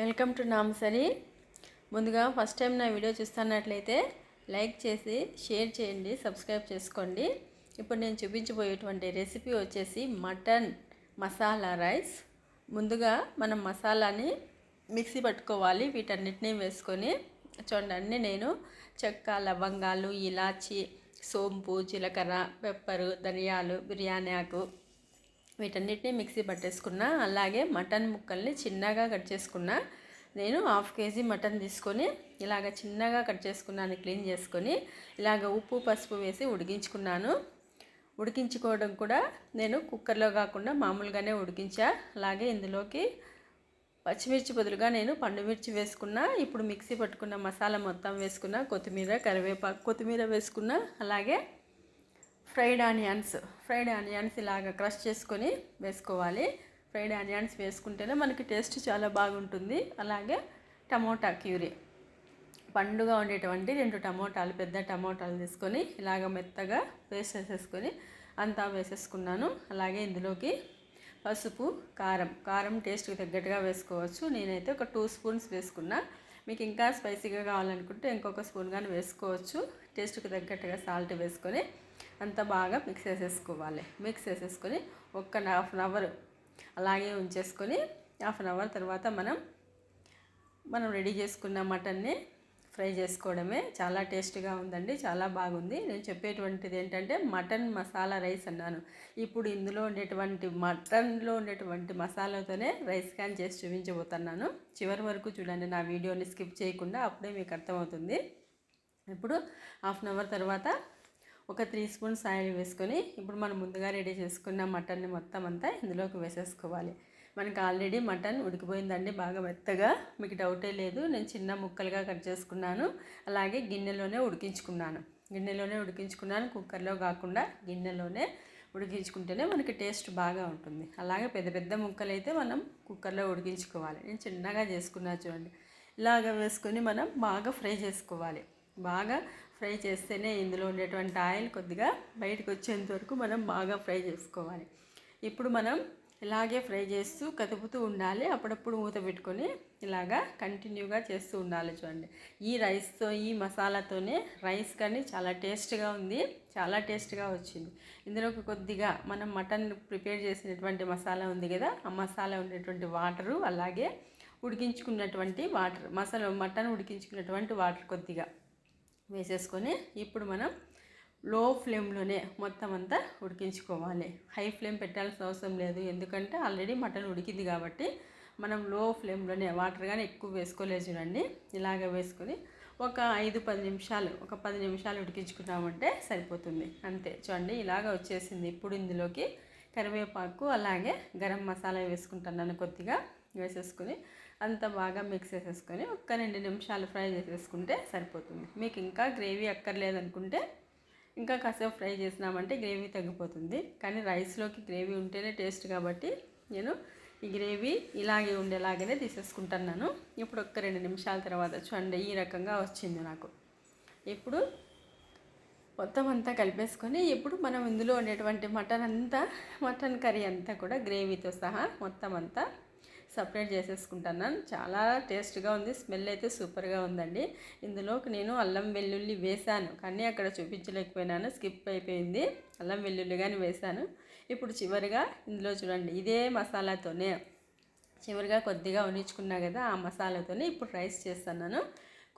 Welcome to నామసరి ముందుగా first time నా వీడియో చూస్తున్నట్లయితే లైక్ చేసి షేర్ చేయండి సబ్స్క్రైబ్ చేసుకోండి. ఇప్పుడు నేను చూపించబోయేటువంటి రెసిపీ వచ్చేసి మటన్ మసాలా రైస్. ముందుగా మనం మసాలాని మిక్సీ పట్టుకోవాలి వీటన్నిటిని వేసుకొని. చూడండి నేను చెక్క లవంగాలు ఇలాచి సోంపు జీలకర్ర పెప్పరు ధనియాలు బిర్యానీ ఆకు వీటన్నిటిని మిక్సీ పట్టేసుకున్న అలాగే మటన్ ముక్కల్ని చిన్నగా కట్ చేసుకున్న నేను హాఫ్ కేజీ మటన్ తీసుకొని ఇలాగ చిన్నగా కట్ చేసుకున్నాను క్లీన్ చేసుకొని ఇలాగ ఉప్పు పసుపు వేసి ఉడికించుకున్నాను. ఉడికించుకోవడం కూడా నేను కుక్కర్లో కాకుండా మామూలుగానే ఉడికించా. అలాగే ఇందులోకి పచ్చిమిర్చి బదులుగా నేను పండుమిర్చి వేసుకున్న ఇప్పుడు మిక్సీ పట్టుకున్న మసాలా మొత్తం వేసుకున్న కొత్తిమీర కరివేపాకు కొత్తిమీర వేసుకున్న అలాగే ఫ్రైడ్ ఆనియన్స్ ఫ్రైడ్ ఆనియన్స్ ఇలాగ క్రష్ చేసుకొని వేసుకోవాలి. ఫ్రైడ్ ఆనియన్స్ వేసుకుంటేనే మనకి టేస్ట్ చాలా బాగుంటుంది. అలాగే టమోటా క్యూరీ. పండుగా ఉండేటువంటి రెండు టమోటాలు పెద్ద టమోటాలు తీసుకొని ఇలాగ మెత్తగా పేస్ట్ చేసేసుకొని అంతా వేసేసుకున్నాను. అలాగే ఇందులోకి పసుపు కారం. కారం టేస్ట్కి తగ్గట్టుగా వేసుకోవచ్చు. నేనైతే ఒక టూ స్పూన్స్ వేసుకున్నా. మీకు ఇంకా స్పైసీగా కావాలనుకుంటే ఇంకొక స్పూన్ కానీ వేసుకోవచ్చు. టేస్ట్కి తగ్గట్టుగా సాల్ట్ వేసుకొని అంతా బాగా మిక్స్ చేసేసుకోవాలి. మిక్స్ చేసేసుకొని ఒక్క హాఫ్ అన్ అవర్ అలాగే ఉంచేసుకొని హాఫ్ అన్ అవర్ తర్వాత మనం మనం రెడీ చేసుకున్న మటన్ని ఫ్రై చేసుకోవడమే. చాలా టేస్ట్గా ఉందండి చాలా బాగుంది. నేను చెప్పేటువంటిది ఏంటంటే మటన్ మసాలా రైస్ అన్నాను. ఇప్పుడు ఇందులో ఉండేటువంటి మటన్లో ఉండేటువంటి మసాలాతోనే రైస్ క్యాన్ చేసి చూపించబోతున్నాను. చివరి వరకు చూడండి నా వీడియోని స్కిప్ చేయకుండా అప్పుడే మీకు అర్థమవుతుంది. ఇప్పుడు హాఫ్ అన్ అవర్ తర్వాత ఒక త్రీ స్పూన్స్ ఆయిల్ వేసుకొని ఇప్పుడు మనం ముందుగా రెడీ చేసుకున్న మటన్ని మొత్తం అంతా ఇందులోకి వేసేసుకోవాలి. మనకి ఆల్రెడీ మటన్ ఉడికిపోయిందండి బాగా మెత్తగా. మీకు డౌటే లేదు నేను చిన్న ముక్కలుగా కట్ చేసుకున్నాను. అలాగే గిన్నెలోనే ఉడికించుకున్నాను. గిన్నెలోనే ఉడికించుకున్నాను కుక్కర్లో కాకుండా గిన్నెలోనే ఉడికించుకుంటేనే మనకి టేస్ట్ బాగా ఉంటుంది. అలాగే పెద్ద పెద్ద ముక్కలు అయితే మనం కుక్కర్లో ఉడికించుకోవాలి. నేను చిన్నగా చేసుకున్నా చూడండి. ఇలాగ వేసుకొని మనం బాగా ఫ్రై చేసుకోవాలి. బాగా ఫ్రై చేస్తేనే ఇందులో ఉండేటువంటి ఆయిల్ కొద్దిగా బయటకు వచ్చేంత వరకు మనం బాగా ఫ్రై చేసుకోవాలి. ఇప్పుడు మనం ఇలాగే ఫ్రై చేస్తూ కదుపుతూ ఉండాలి. అప్పుడప్పుడు మూత పెట్టుకొని ఇలాగా కంటిన్యూగా చేస్తూ ఉండాలి చూడండి. ఈ రైస్తో ఈ మసాలాతోనే రైస్ కానీ చాలా టేస్ట్గా ఉంది చాలా టేస్ట్గా వచ్చింది. ఇందులోకి కొద్దిగా మనం మటన్ ప్రిపేర్ చేసినటువంటి మసాలా ఉంది కదా ఆ మసాలా ఉండేటువంటి వాటరు అలాగే ఉడికించుకున్నటువంటి వాటర్ మసాలా మటన్ ఉడికించుకున్నటువంటి వాటర్ కొద్దిగా. వేసేసుకొని ఇప్పుడు మనం లో ఫ్లేమ్లోనే మొత్తం అంతా ఉడికించుకోవాలి. హై ఫ్లేమ్ పెట్టాల్సిన అవసరం లేదు. ఎందుకంటే ఆల్రెడీ మటన్ ఉడికింది కాబట్టి మనం లో ఫ్లేమ్లోనే వాటర్ కానీ ఎక్కువ వేసుకోలేదు చూడండి. ఇలాగ వేసుకొని ఒక ఐదు పది నిమిషాలు ఒక పది నిమిషాలు ఉడికించుకున్నామంటే సరిపోతుంది. అంతే. చూడండి ఇలాగ వచ్చేసింది. ఇప్పుడు ఇందులోకి కరివేపాకు అలాగే గరం మసాలా వేసుకుంటున్నాను కొద్దిగా వేసేసుకుని అంత బాగా మిక్స్ చేసేసుకొని ఒక్క రెండు నిమిషాలు ఫ్రై చేసేసుకుంటే సరిపోతుంది. మీకు ఇంకా గ్రేవీ అక్కర్లేదనుకుంటే ఇంకా కాసేపు ఫ్రై చేసినామంటే గ్రేవీ తగ్గిపోతుంది. కానీ రైస్లోకి గ్రేవీ ఉంటేనే టేస్ట్ కాబట్టి నేను ఈ గ్రేవీ ఇలాగే ఉండేలాగానే తీసేసుకుంటున్నాను. ఇప్పుడు ఒక్క రెండు నిమిషాల తర్వాత చూడండి ఈ రకంగా వచ్చింది నాకు. ఇప్పుడు మొత్తం అంతా కలిపేసుకొని ఇప్పుడు మనం ఇందులో ఉండేటువంటి మటన్ అంతా మటన్ కర్రీ అంతా కూడా గ్రేవీతో సహా మొత్తం అంతా సపరేట్ చేసేసుకుంటున్నాను చాలా టేస్ట్గా ఉంది. స్మెల్ అయితే సూపర్గా ఉందండి. ఇందులోకి నేను అల్లం వెల్లుల్లి వేశాను కానీ అక్కడ చూపించలేకపోయినాను. స్కిప్ అయిపోయింది. అల్లం వెల్లుల్లి కానీ వేశాను ఇప్పుడు చివరిగా ఇందులో చూడండి. ఇదే మసాలాతోనే చివరిగా కొద్దిగా ఉనిచ్చుకున్నా కదా ఆ మసాలాతోనే ఇప్పుడు రైస్ చేస్తున్నాను.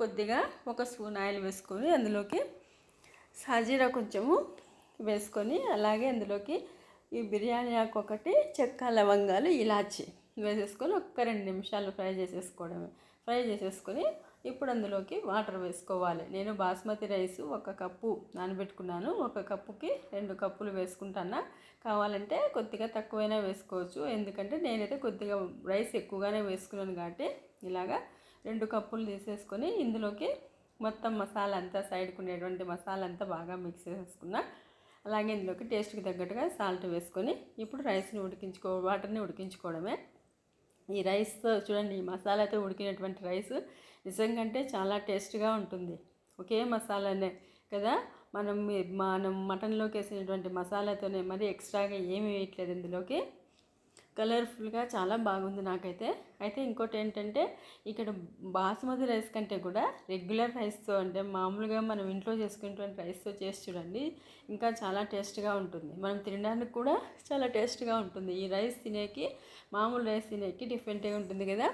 కొద్దిగా ఒక స్పూన్ ఆయిల్ వేసుకొని అందులోకి సాజీరా కొంచెము వేసుకొని అలాగే అందులోకి ఈ బిర్యానీ ఆకు ఒకటి చెక్క లవంగాలు ఇలాచి వేసేసుకొని ఒక్క రెండు నిమిషాలు ఫ్రై చేసేసుకోవడమే. ఫ్రై చేసేసుకొని ఇప్పుడు అందులోకి వాటర్ వేసుకోవాలి. నేను బాస్మతి రైస్ ఒక కప్పు నానబెట్టుకున్నాను. ఒక కప్పుకి రెండు కప్పులు వేసుకుంటాను? కావాలంటే కొద్దిగా తక్కువైనా వేసుకోవచ్చు. ఎందుకంటే నేనైతే కొద్దిగా రైస్ ఎక్కువగానే వేసుకున్నాను కాబట్టి ఇలాగా రెండు కప్పులు తీసేసుకొని ఇందులోకి మొత్తం మసాలా అంతా సైడ్కి ఉండేటువంటి మసాలా అంతా బాగా మిక్స్ చేసుకున్నా అలాగే ఇందులోకి టేస్ట్కి తగ్గట్టుగా సాల్ట్ వేసుకొని ఇప్పుడు రైస్ని ఉడికించుకో వాటర్ని ఉడికించుకోవడమే. ఈ రైస్ చూడండి ఈ మసాలాతో ఉడికినటువంటి రైస్ నిజంగా చాలా టేస్ట్గా ఉంటుంది. ఒకే మసాలానే కదా? మనం మనం మటన్లోకి వేసినటువంటి మసాలాతోనే మరి ఎక్స్ట్రాగా ఏమి వేయట్లేదు ఇందులోకి. కలర్ఫుల్గా చాలా బాగుంది నాకైతే. అయితే ఇంకోటి ఏంటంటే ఇక్కడ బాసుమతి రైస్ కంటే కూడా రెగ్యులర్ రైస్తో అంటే మామూలుగా మనం ఇంట్లో చేసుకునేటువంటి రైస్తో చేసి చూడండి ఇంకా చాలా టేస్ట్గా ఉంటుంది. మనం తినడానికి కూడా చాలా టేస్ట్గా ఉంటుంది. ఈ రైస్ తినేకి మామూలు రైస్ తినేకి డిఫరెంట్గా ఉంటుంది కదా.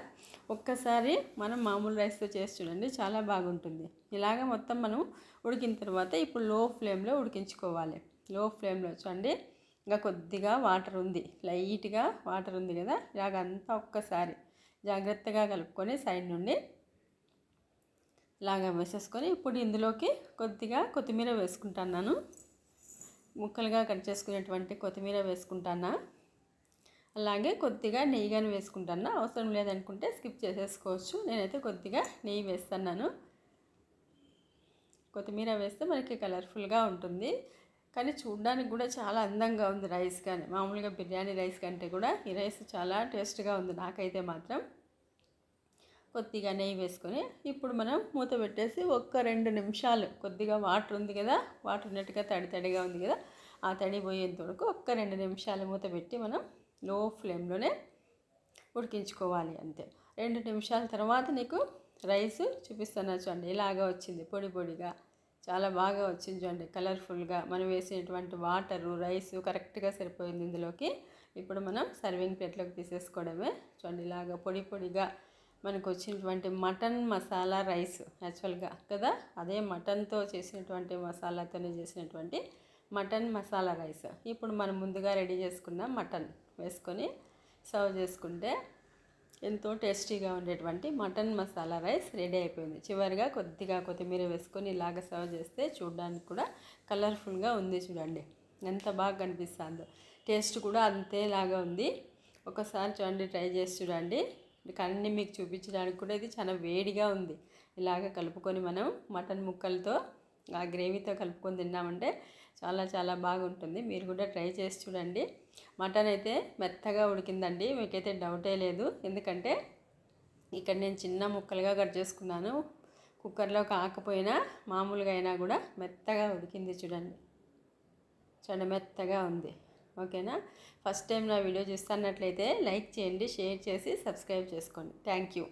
ఒక్కసారి మనం మామూలు రైస్తో చేసి చూడండి చాలా బాగుంటుంది. ఇలాగ మొత్తం మనం ఉడికిన తర్వాత ఇప్పుడు లో ఫ్లేమ్లో ఉడికించుకోవాలి. లో ఫ్లేమ్లో చూడండి. ఇంకా కొద్దిగా వాటర్ ఉంది. లైట్గా వాటర్ ఉంది కదా? ఇలాగ అంతా ఒక్కసారి జాగ్రత్తగా కలుపుకొని సైడ్ నుండి ఇలాగ వేసేసుకొని ఇప్పుడు ఇందులోకి కొద్దిగా కొత్తిమీర వేసుకుంటున్నాను. ముక్కలుగా కట్ చేసుకునేటువంటి కొత్తిమీర వేసుకుంటానా అలాగే కొద్దిగా నెయ్యి కానీ వేసుకుంటాను అవసరం లేదనుకుంటే స్కిప్ చేసేసుకోవచ్చు. నేనైతే కొద్దిగా నెయ్యి వేస్తున్నాను. కొత్తిమీర వేస్తే మనకి కలర్ఫుల్గా ఉంటుంది. కానీ చూడడానికి కూడా చాలా అందంగా ఉంది రైస్ కానీ. మామూలుగా బిర్యానీ రైస్ కంటే కూడా ఈ రైస్ చాలా టేస్ట్గా ఉంది నాకైతే మాత్రం. కొద్దిగా నెయ్యి వేసుకొని ఇప్పుడు మనం మూత పెట్టేసి ఒక్క రెండు నిమిషాలు కొద్దిగా వాటర్ ఉంది కదా వాటర్ ఉన్నట్టుగా తడి తడిగా ఉంది కదా ఆ తడి పోయేంత వరకు ఒక్క రెండు నిమిషాలు మూత పెట్టి మనం లో ఫ్లేమ్లోనే ఉడికించుకోవాలి అంతే. రెండు నిమిషాల తర్వాత నీకు రైస్ చూపిస్తాను చూడండి ఇలాగా వచ్చింది పొడి పొడిగా. చాలా బాగా వచ్చింది చూడండి. కలర్ఫుల్గా మనం వేసినటువంటి వాటరు రైస్ కరెక్ట్గా సరిపోయింది ఇందులోకి. ఇప్పుడు మనం సర్వింగ్ ప్లేట్లోకి తీసేసుకోవడమే. చూడండి ఇలాగ పొడి పొడిగా మనకు వచ్చినటువంటి మటన్ మసాలా రైస్ యాక్చువల్గా కదా? అదే మటన్తో చేసినటువంటి మసాలాతోనే చేసినటువంటి మటన్ మసాలా రైస్. ఇప్పుడు మనం ముందుగా రెడీ చేసుకున్న మటన్ వేసుకొని సర్వ్ చేసుకుంటే ఎంతో టేస్టీగా ఉండేటువంటి మటన్ మసాలా రైస్ రెడీ అయిపోయింది. చివరిగా కొద్దిగా కొత్తిమీర వేసుకొని ఇలాగ సర్వ్ చేస్తే చూడడానికి కూడా కలర్ఫుల్గా ఉంది చూడండి. ఎంత బాగా కనిపిస్తుందో. టేస్ట్ కూడా అంతేలాగా ఉంది. ఒకసారి చూడండి ట్రై చేసి చూడండి. అన్నీ మీకు చూపించడానికి కూడా ఇది చాలా వేడిగా ఉంది. ఇలాగ కలుపుకొని మనం మటన్ ముక్కలతో ఆ గ్రేవీతో కలుపుకొని తిన్నామంటే చాలా చాలా బాగుంటుంది. మీరు కూడా ట్రై చేసి చూడండి. మటన్ అయితే మెత్తగా ఉడికిందండి మీకైతే డౌటే లేదు. ఎందుకంటే ఇక్కడ నేను చిన్న ముక్కలుగా కట్ చేసుకున్నాను. కుక్కర్లో కాకపోయినా మామూలుగా అయినా కూడా మెత్తగా ఉడికింది చూడండి. చూడండి మెత్తగా ఉంది. ఓకేనా? ఫస్ట్ టైం నా వీడియో చూస్తున్నట్లయితే లైక్ చేయండి షేర్ చేసి సబ్స్క్రైబ్ చేసుకోండి. Thank you.